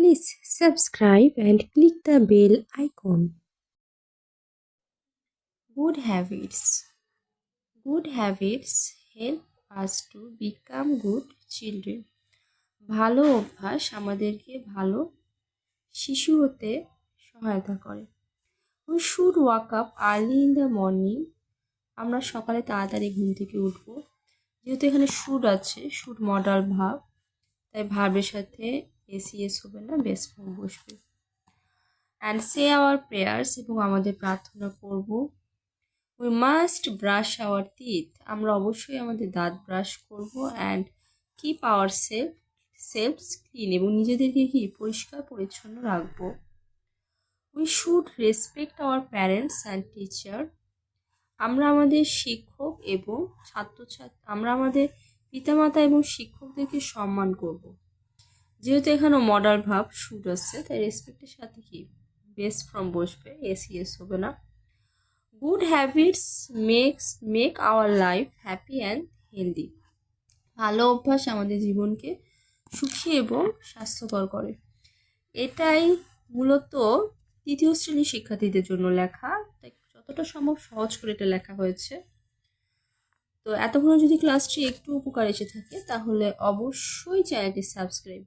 Please subscribe and click the bell icon. Good habits. Good habits help us to become good children. ভালো অভ্যাস আমাদেরকে ভালো শিশু হতে সহায়তা করে we should wake up early in the morning আমরা সকালে তাড়াতাড়ি ঘুম থেকে উঠবো যেহেতু এখানে শুড আছে শুড মডাল ভাব তাই ভাবের সাথে এসিএস হবে না ফর্ম বসবে। অ্যান্ড সে আওয়ার প্রেয়ার্স এবং আমাদের প্রার্থনা করব। We must brush our teeth আমরা অবশ্যই আমাদের দাঁত ব্রাশ করব and keep our self selves clean এবং নিজেদেরকে কি? পরিষ্কার, পরিচ্ছন্ন রাখব। We should respect our parents and teacher আমরা আমাদের শিক্ষক এবং ছাত্রছাত্রী, আমরা আমাদের পিতামাতা এবং শিক্ষকদেরকে সম্মান করব। যেহেতু এখানে মডাল ভাব শুট আসছে তাই রেসপেক্টের সাথে কি বেস্ট ফ্রম বসবে এসিএস হবে না। Good habits makes make our life happy and healthy ভালো অভ্যাস আমাদের জীবনকে সুখী এবং স্বাস্থ্যকর করে। এটাই মূলত তৃতীয় শ্রেণির শিক্ষার্থীদের জন্য লেখা। তাই যতটা সম্ভব সহজ করে এটা লেখা হয়েছে। তো এতক্ষণ যদি ক্লাসটি একটু উপকার এসে থাকে, তাহলে অবশ্যই চ্যানেলটি সাবস্ক্রাইব